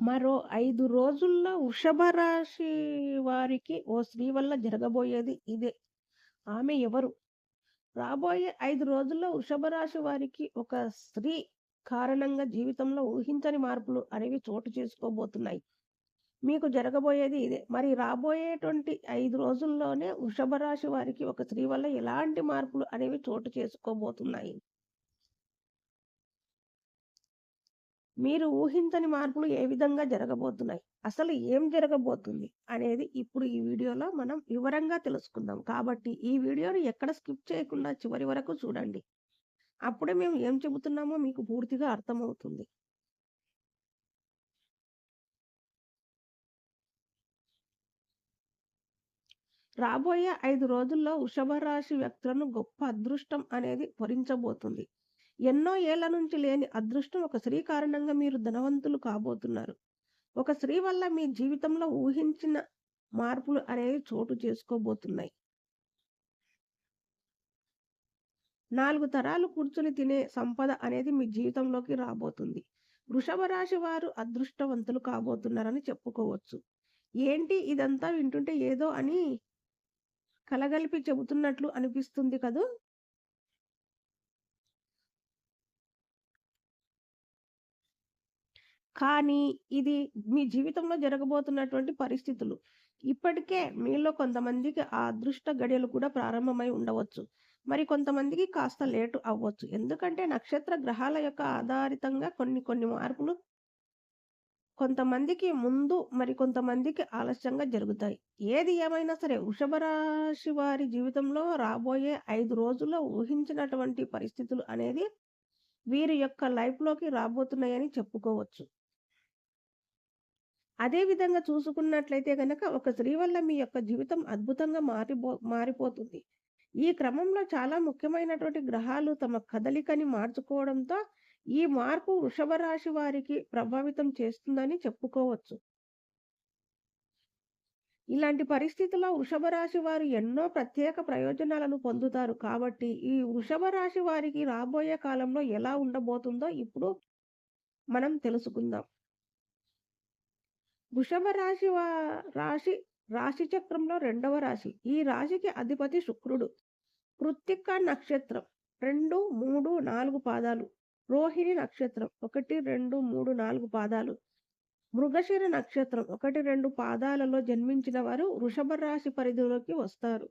మరో ఐదు రోజుల్లో వృషభ రాశి వారికి ఓ స్త్రీ వల్ల జరగబోయేది ఇదే. ఆమె ఎవరు? రాబోయే ఐదు రోజుల్లో వృషభ రాశి వారికి ఒక స్త్రీ కారణంగా జీవితంలో ఊహించని మార్పులు అనేవి చోటు చేసుకోబోతున్నాయి. మీకు జరగబోయేది ఇదే. మరి రాబోయేటువంటి ఐదు రోజుల్లోనే వృషభ రాశి వారికి ఒక స్త్రీ వల్ల ఎలాంటి మార్పులు అనేవి చోటు చేసుకోబోతున్నాయి? మీరు ఊహించని మార్పులు ఏ విధంగా జరగబోతున్నాయి? అసలు ఏం జరగబోతుంది? అనేది ఇప్పుడు ఈ వీడియోలో మనం వివరంగా తెలుసుకుందాం. కాబట్టి ఈ వీడియోని ఎక్కడ స్కిప్ చేయకుండా చివరి వరకు చూడండి. అప్పుడే మేము ఏం చెబుతున్నామో మీకు పూర్తిగా అర్థమవుతుంది. రాబోయే ఐదు రోజుల్లో వృషభ రాశి వ్యక్తులను గొప్ప అదృష్టం అనేది వరించబోతుంది. ఎన్నో ఏళ్ళ నుంచి లేని అదృష్టం ఒక స్త్రీ కారణంగా మీరు ధనవంతులు కాబోతున్నారు. ఒక స్త్రీ వల్ల మీ జీవితంలో ఊహించిన మార్పులు అనేవి చోటు చేసుకోబోతున్నాయి. నాలుగు తరాలు కూర్చుని తినే సంపద అనేది మీ జీవితంలోకి రాబోతుంది. వృషభ రాశి వారు అదృష్టవంతులు కాబోతున్నారని చెప్పుకోవచ్చు. ఏంటి ఇదంతా వింటుంటే ఏదో అని కలగలిపి చెబుతున్నట్లు అనిపిస్తుంది కదూ! కానీ ఇది మీ జీవితంలో జరగబోతున్నటువంటి పరిస్థితులు. ఇప్పటికే మీలో కొంతమందికి ఆ అదృష్ట గడియలు కూడా ప్రారంభమై ఉండవచ్చు. మరి కొంతమందికి కాస్త లేటు అవ్వచ్చు. ఎందుకంటే నక్షత్ర గ్రహాల యొక్క ఆధారితంగా కొన్ని కొన్ని మార్పులు కొంతమందికి ముందు మరి కొంతమందికి ఆలస్యంగా జరుగుతాయి. ఏది ఏమైనా సరే వృషభ రాశి వారి జీవితంలో రాబోయే ఐదు రోజుల్లో ఊహించినటువంటి పరిస్థితులు అనేది వీరి యొక్క లైఫ్‌లోకి రాబోతున్నాయని చెప్పుకోవచ్చు. అదే విధంగా చూసుకున్నట్లయితే గనక ఒక స్త్రీ వల్ల మీ యొక్క జీవితం అద్భుతంగా మారిపో మారిపోతుంది. ఈ క్రమంలో చాలా ముఖ్యమైనటువంటి గ్రహాలు తమ కదలికని మార్చుకోవడంతో ఈ మార్పు వృషభ రాశి వారికి ప్రభావితం చేస్తుందని చెప్పుకోవచ్చు. ఇలాంటి పరిస్థితుల్లో వృషభ రాశి వారు ఎన్నో ప్రత్యేక ప్రయోజనాలను పొందుతారు. కాబట్టి ఈ వృషభ రాశి వారికి రాబోయే కాలంలో ఎలా ఉండబోతుందో ఇప్పుడు మనం తెలుసుకుందాం. వృషభ రాశి రాశి రాశి చక్రంలో రెండవ రాశి. ఈ రాశికి అధిపతి శుక్రుడు. కృత్తిక నక్షత్రం 2, 3, 4 పాదాలు. రోహిణి నక్షత్రం 1, 2, 3, 4 పాదాలు. మృగశిర నక్షత్రం 1, 2 పాదాలలో జన్మించిన వారు వృషభ రాశి పరిధిలోకి వస్తారు.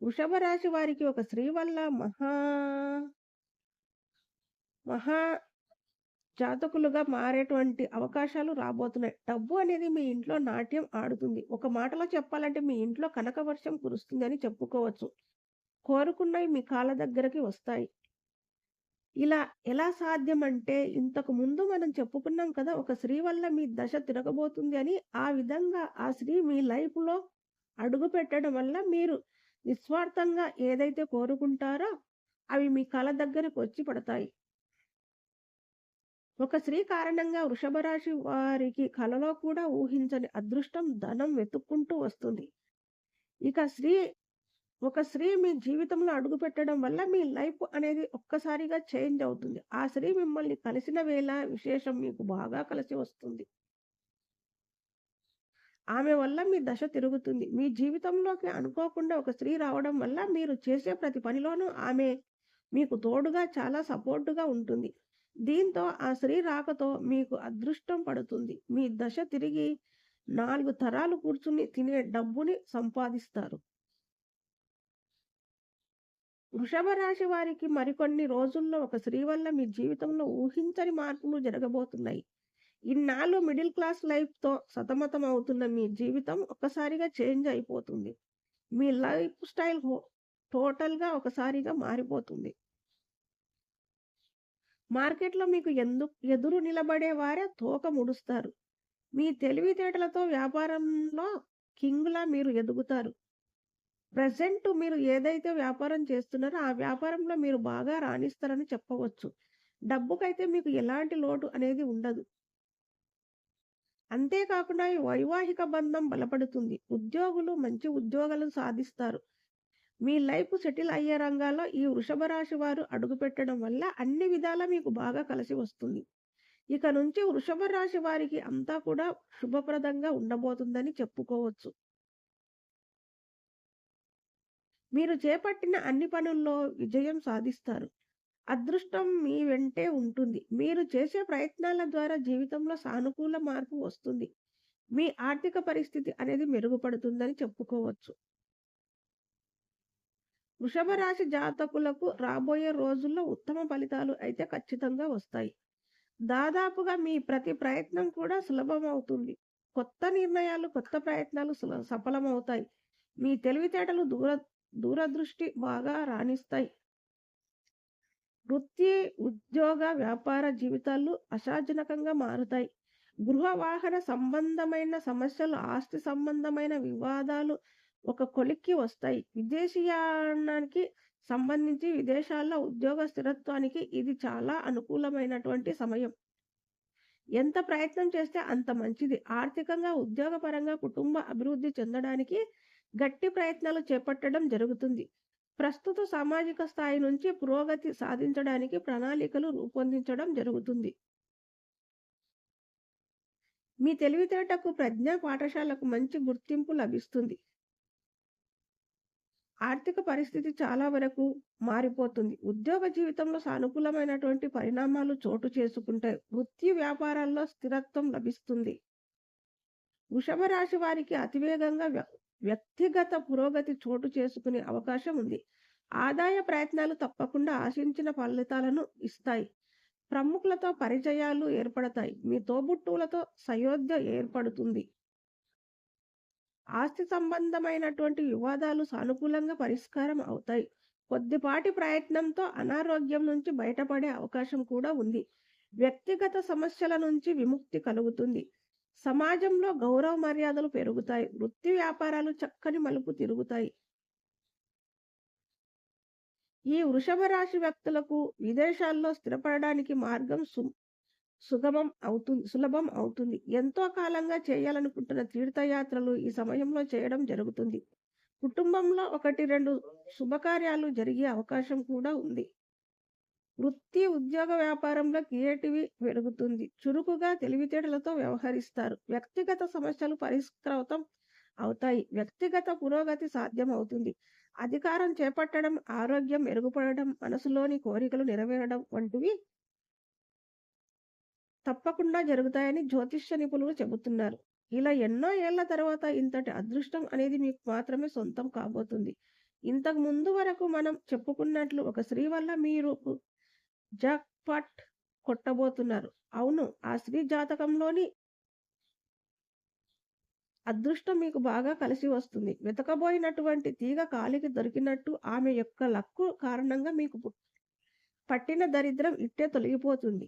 వృషభ రాశి వారికి ఒక స్త్రీ వల్ల మహా మహా జాతకులుగా మారేటువంటి అవకాశాలు రాబోతున్నాయి. డబ్బు అనేది మీ ఇంట్లో నాట్యం ఆడుతుంది. ఒక మాటలో చెప్పాలంటే మీ ఇంట్లో కనక వర్షం కురుస్తుందని చెప్పుకోవచ్చు. కోరుకున్నవి మీ కాళ్ళ దగ్గరకి వస్తాయి. ఇలా ఎలా సాధ్యమంటే ఇంతకు ముందు మనం చెప్పుకున్నాం కదా! ఒక స్త్రీ వల్ల మీ దశ తిరగబోతుంది అని. ఆ విధంగా ఆ స్త్రీ మీ లైఫ్‌లో అడుగుపెట్టడం వల్ల మీరు నిస్వార్థంగా ఏదైతే కోరుకుంటారో అవి మీ కళ దగ్గరకు వచ్చి పడతాయి. ఒక స్త్రీ కారణంగా వృషభ రాశి వారికి కలలో కూడా ఊహించని అదృష్టం, ధనం వెతుక్కుంటూ వస్తుంది. ఇక స్త్రీ ఒక స్త్రీ మీ జీవితంలో అడుగు పెట్టడం వల్ల మీ లైఫ్ అనేది ఒక్కసారిగా చేంజ్ అవుతుంది. ఆ స్త్రీ మిమ్మల్ని కలిసిన వేళ విశేషం మీకు బాగా కలిసి వస్తుంది. ఆమె వల్ల మీ దశ తిరుగుతుంది. మీ జీవితంలోకి అనుకోకుండా ఒక స్త్రీ రావడం వల్ల మీరు చేసే ప్రతి పనిలోనూ ఆమె మీకు తోడుగా చాలా సపోర్ట్‌గా ఉంటుంది. దీంతో ఆ స్త్రీ రాకతో మీకు అదృష్టం పడుతుంది. మీ దశ తిరిగి నాలుగు తరాలు కూర్చుని తినే డబ్బుని సంపాదిస్తారు. వృషభ రాశి వారికి మరికొన్ని రోజుల్లో ఒక స్త్రీ వల్ల మీ జీవితంలో ఊహించని మార్పులు జరగబోతున్నాయి. ఇన్నాళ్ళు మిడిల్ క్లాస్ లైఫ్‌తో సతమతమవుతున్న మీ జీవితం ఒక్కసారిగా చేంజ్ అయిపోతుంది. మీ లైఫ్ స్టైల్ హో టోటల్‌గా ఒకసారిగా మారిపోతుంది. మార్కెట్‌లో మీకు ఎందు ఎదురు నిలబడే వారే తోక ముడుస్తారు. మీ తెలివితేటలతో వ్యాపారంలో కింగ్‌లా మీరు ఎదుగుతారు. ప్రజెంట్ మీరు ఏదైతే వ్యాపారం చేస్తున్నారో ఆ వ్యాపారంలో మీరు బాగా రాణిస్తారని చెప్పవచ్చు. డబ్బుకైతే మీకు ఎలాంటి లోటు అనేది ఉండదు. అంతేకాకుండా ఈ వైవాహిక బంధం బలపడుతుంది. ఉద్యోగులు మంచి ఉద్యోగాలు సాధిస్తారు. మీ లైఫ్ సెటిల్ అయ్యే రంగాల్లో ఈ వృషభ రాశి వారు అడుగుపెట్టడం వల్ల అన్ని విధాలా మీకు బాగా కలిసి వస్తుంది. ఇక నుంచి వృషభ రాశి వారికి అంతా కూడా శుభప్రదంగా ఉండబోతుందని చెప్పుకోవచ్చు. మీరు చేపట్టిన అన్ని పనుల్లో విజయం సాధిస్తారు. అదృష్టం మీ వెంటే ఉంటుంది. మీరు చేసే ప్రయత్నాల ద్వారా జీవితంలో సానుకూల మార్పు వస్తుంది. మీ ఆర్థిక పరిస్థితి అనేది మెరుగుపడుతుందని చెప్పుకోవచ్చు. వృషభ రాశి జాతకులకు రాబోయే రోజుల్లో ఉత్తమ ఫలితాలు అయితే ఖచ్చితంగా వస్తాయి. దాదాపుగా మీ ప్రతి ప్రయత్నం కూడా సులభమవుతుంది. కొత్త నిర్ణయాలు, కొత్త ప్రయత్నాలు సుల సఫలమవుతాయి. మీ తెలివితేటలు దూర దూరదృష్టి బాగా రాణిస్తాయి. వృత్తి, ఉద్యోగ, వ్యాపార జీవితాలు అశాజనకంగా మారుతాయి. గృహ, వాహన సంబంధమైన సమస్యలు, ఆస్తి సంబంధమైన వివాదాలు ఒక కొలిక్కి వస్తాయి. విదేశీయానానికి సంబంధించి విదేశాల్లో ఉద్యోగ స్థిరత్వానికి ఇది చాలా అనుకూలమైనటువంటి సమయం. ఎంత ప్రయత్నం చేస్తే అంత మంచిది. ఆర్థికంగా, ఉద్యోగపరంగా కుటుంబ అభివృద్ధి చెందడానికి గట్టి ప్రయత్నాలు చేపట్టడం జరుగుతుంది. ప్రస్తుత సామాజిక స్థాయి నుంచి పురోగతి సాధించడానికి ప్రణాళికలు రూపొందించడం జరుగుతుంది. మీ తెలివితేటకు ప్రజ్ఞా పాఠశాలకు మంచి గుర్తింపు లభిస్తుంది. ఆర్థిక పరిస్థితి చాలా వరకు మారిపోతుంది. ఉద్యోగ జీవితంలో సానుకూలమైనటువంటి పరిణామాలు చోటు చేసుకుంటాయి. వృత్తి, వ్యాపారాల్లో స్థిరత్వం లభిస్తుంది. వృషభ రాశి వారికి అతివేగంగా వ్య వ్యక్తిగత పురోగతి చోటు చేసుకునే అవకాశం ఉంది. ఆదాయ ప్రయత్నాలు తప్పకుండా ఆశించిన ఫలితాలను ఇస్తాయి. ప్రముఖులతో పరిచయాలు ఏర్పడతాయి. మీ తోబుట్టువులతో సయోధ్య ఏర్పడుతుంది. ఆస్తి సంబంధమైనటువంటి వివాదాలు సానుకూలంగా పరిష్కారం అవుతాయి. కొద్దిపాటి ప్రయత్నంతో అనారోగ్యం నుంచి బయటపడే అవకాశం కూడా ఉంది. వ్యక్తిగత సమస్యల నుంచి విముక్తి కలుగుతుంది. సమాజంలో గౌరవ మర్యాదలు పెరుగుతాయి. వృత్తి, వ్యాపారాలు చక్కని మలుపు తిరుగుతాయి. ఈ వృషభ రాశి వ్యక్తులకు విదేశాల్లో స్థిరపడడానికి మార్గం సు సుగమం అవుతుంది సులభం అవుతుంది. ఎంతో కాలంగా చేయాలనుకుంటున్న తీర్థయాత్రలు ఈ సమయంలో చేయడం జరుగుతుంది. కుటుంబంలో 1, 2 శుభకార్యాలు జరిగే అవకాశం కూడా ఉంది. వృత్తి, ఉద్యోగ, వ్యాపారంలో క్రియేటివి పెరుగుతుంది. చురుకుగా, తెలివితేటలతో వ్యవహరిస్తారు. వ్యక్తిగత సమస్యలు పరిష్కృతం అవుతాయి. వ్యక్తిగత పురోగతి సాధ్యం అవుతుంది అధికారం చేపట్టడం, ఆరోగ్యం మెరుగుపడడం, మనసులోని కోరికలు నెరవేరడం వంటివి తప్పకుండా జరుగుతాయని జ్యోతిష్య నిపుణులు చెబుతున్నారు. ఇలా ఎన్నో ఏళ్ళ తర్వాత ఇంతటి అదృష్టం అనేది మీకు మాత్రమే సొంతం కాబోతుంది. ఇంతకు ముందు వరకు మనం చెప్పుకున్నట్లు ఒక స్త్రీ వల్ల మీరు జాక్‌పాట్ కొట్టబోతున్నారు. అవును. ఆ స్త్రీ జాతకంలోని అదృష్టం మీకు బాగా కలిసి వస్తుంది. వెతకబోయినటువంటి తీగ కాలికి దొరికినట్టు ఆమె యొక్క లక్కు కారణంగా మీకు పట్టిన దరిద్రం ఇట్టే తొలగిపోతుంది.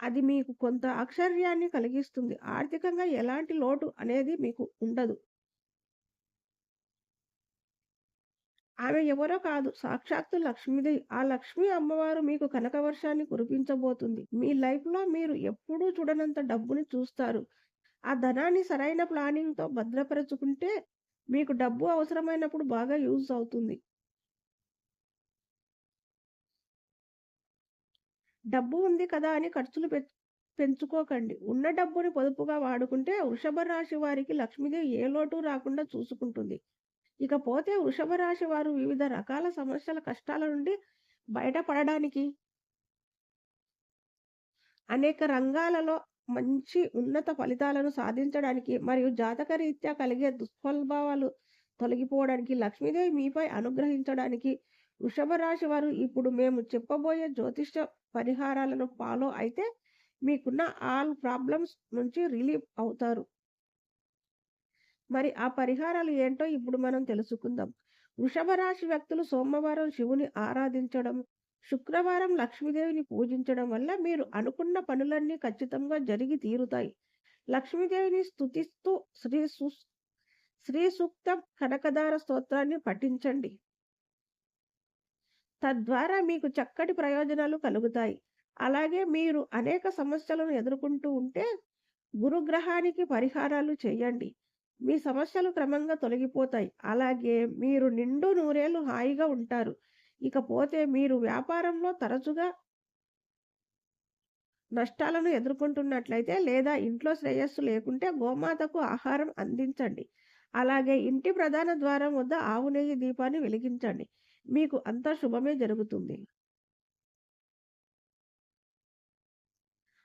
అది మీకు కొంత ఆశ్చర్యాన్ని కలిగిస్తుంది. ఆర్థికంగా ఎలాంటి లోటు అనేది మీకు ఉండదు. ఆమె ఎవరో కాదు సాక్షాత్తు లక్ష్మీదేవి. ఆ లక్ష్మీ అమ్మవారు మీకు కనకవర్షాన్ని కురిపించబోతుంది. మీ లైఫ్‌లో మీరు ఎప్పుడూ చూడనంత డబ్బుని చూస్తారు. ఆ ధనాన్ని సరైన ప్లానింగ్‌తో భద్రపరచుకుంటే మీకు డబ్బు అవసరమైనప్పుడు బాగా యూజ్ అవుతుంది. డబ్బు ఉంది కదా అని ఖర్చులు పె పెంచుకోకండి. ఉన్న డబ్బుని పొదుపుగా వాడుకుంటే వృషభ రాశి వారికి లక్ష్మీదేవి ఏ లోటు రాకుండా చూసుకుంటుంది. ఇకపోతే వృషభ రాశి వారు వివిధ రకాల సమస్యల, కష్టాల నుండి బయటపడడానికి అనేక రంగాలలో మంచి ఉన్నత ఫలితాలను సాధించడానికి మరియు జాతకరీత్యా కలిగే దుష్ఫలభావాలు తొలగిపోవడానికి లక్ష్మీదేవి మీపై అనుగ్రహించడానికి వృషభ రాశి వారు ఇప్పుడు మేము చెప్పబోయే జ్యోతిష్య పరిహారాలను ఫాలో అయితే మీకున్న ఆల్ ప్రాబ్లమ్స్ నుంచి రిలీఫ్ అవుతారు. మరి ఆ పరిహారాలు ఏంటో ఇప్పుడు మనం తెలుసుకుందాం. వృషభ రాశి వ్యక్తులు సోమవారం శివుని ఆరాధించడం, శుక్రవారం లక్ష్మీదేవిని పూజించడం వల్ల మీరు అనుకున్న పనులన్నీ ఖచ్చితంగా జరిగి తీరుతాయి. లక్ష్మీదేవిని స్తుతిస్తూ శ్రీ సు శ్రీ సూక్తం, కనకదార స్తోత్రాన్ని పఠించండి. తద్వారా మీకు చక్కటి ప్రయోజనాలు కలుగుతాయి. అలాగే మీరు అనేక సమస్యలను ఎదుర్కొంటూ ఉంటే గురుగ్రహానికి పరిహారాలు చేయండి. మీ సమస్యలు క్రమంగా తొలగిపోతాయి. అలాగే మీరు నిండు నూరేళ్ళు హాయిగా ఉంటారు. ఇకపోతే మీరు వ్యాపారంలో తరచుగా నష్టాలను ఎదుర్కొంటున్నట్లయితే లేదా ఇంట్లో శ్రేయస్సు లేకుంటే గోమాతకు ఆహారం అందించండి. అలాగే ఇంటి ప్రధాన ద్వారం వద్ద ఆవు నెయ్యి దీపాన్ని వెలిగించండి. మీకు అంతా శుభమే జరుగుతుంది.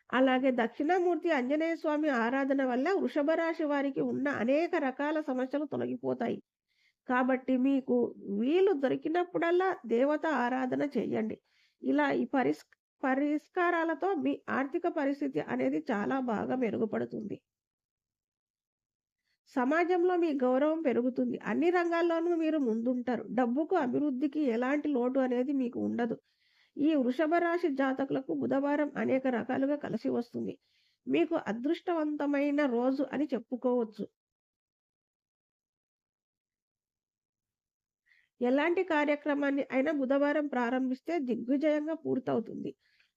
అలాగే దక్షిణామూర్తి ఆంజనేయ స్వామి ఆరాధన వల్ల వృషభ రాశి వారికి ఉన్న అనేక రకాల సమస్యలు తొలగిపోతాయి. కాబట్టి మీకు వీలు దొరికినప్పుడల్లా దేవత ఆరాధన చేయండి. ఇలా ఈ పరిస్ పరిష్కారాలతో మీ ఆర్థిక పరిస్థితి అనేది చాలా బాగా మెరుగుపడుతుంది. సమాజంలో మీ గౌరవం పెరుగుతుంది. అన్ని రంగాల్లోనూ మీరు ముందుంటారు. డబ్బుకు, అభివృద్ధికి ఎలాంటి లోటు అనేది మీకు ఉండదు. ఈ వృషభ రాశి జాతకులకు బుధవారం అనేక రకాలుగా కలిసి వస్తుంది. మీకు అదృష్టవంతమైన రోజు అని చెప్పుకోవచ్చు. ఎలాంటి కార్యక్రమాన్ని అయినా బుధవారం ప్రారంభిస్తే దిగ్విజయంగా పూర్తవుతుంది.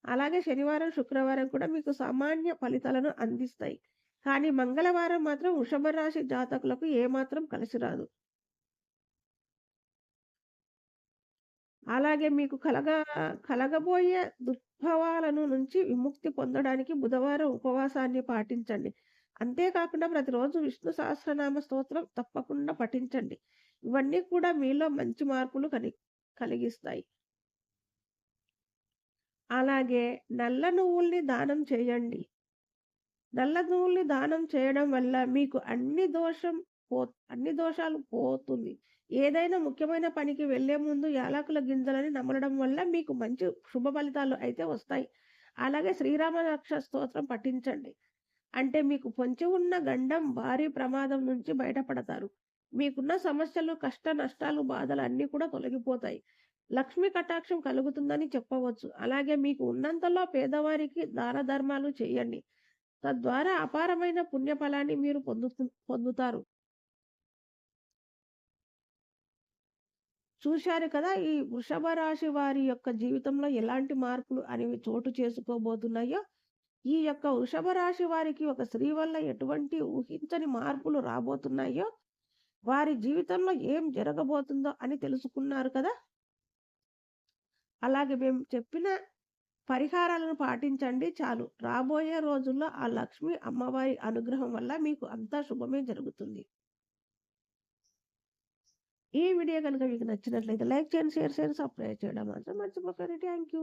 అలాగే శనివారం, శుక్రవారం కూడా మీకు సామాన్య ఫలితాలను అందిస్తాయి. కానీ మంగళవారం మాత్రం వృషభ రాశి జాతకులకు ఏమాత్రం కలిసి రాదు. అలాగే మీకు కలగా కలగబోయే దుర్భవాలను నుంచి విముక్తి పొందడానికి బుధవారం ఉపవాసాన్ని పాటించండి. అంతేకాకుండా ప్రతిరోజు విష్ణు సహస్రనామ స్తోత్రం తప్పకుండా పఠించండి. ఇవన్నీ కూడా మీలో మంచి మార్పులు కలి కలిగిస్తాయి. అలాగే నల్ల నువ్వుల్ని దానం చేయండి. నల్ల దానం చేయడం వల్ల మీకు అన్ని దోషం పో అన్ని దోషాలు పోతుంది. ఏదైనా ముఖ్యమైన పనికి వెళ్ళే ముందు యాలకుల గింజలని నమలడం వల్ల మీకు మంచి శుభ ఫలితాలు అయితే వస్తాయి. అలాగే శ్రీరామరక్ష స్తోత్రం పఠించండి. అంటే మీకు పొంచి ఉన్న గండం, భారీ ప్రమాదం నుంచి బయటపడతారు. మీకున్న సమస్యలు, కష్ట నష్టాలు, బాధలు అన్నీ కూడా తొలగిపోతాయి. లక్ష్మి కటాక్షం కలుగుతుందని చెప్పవచ్చు. అలాగే మీకు ఉన్నంతలో పేదవారికి దాన ధర్మాలు చేయండి. తద్వారా అపారమైన పుణ్యఫలాన్ని మీరు పొందుతు పొందుతారు. చూశారు కదా! ఈ వృషభ రాశి వారి యొక్క జీవితంలో ఎలాంటి మార్పులు అనేవి చోటు చేసుకోబోతున్నాయో, ఈ యొక్క వృషభ రాశి వారికి ఒక స్త్రీ వల్ల ఎటువంటి ఊహించని మార్పులు రాబోతున్నాయో, వారి జీవితంలో ఏం జరగబోతుందో అని తెలుసుకున్నారు కదా! అలాగే మేము చెప్పిన పరిహారాలను పాటించండి చాలు. రాబోయే రోజుల్లో ఆ లక్ష్మి అమ్మవారి అనుగ్రహం వల్ల మీకు అంతా శుభమే జరుగుతుంది. ఈ వీడియో కనుక మీకు నచ్చినట్లయితే లైక్ చేయండి, షేర్ చేయండి, సబ్స్క్రైబ్ చేయడం మాత్రం మర్చిపోకండి. Thank you.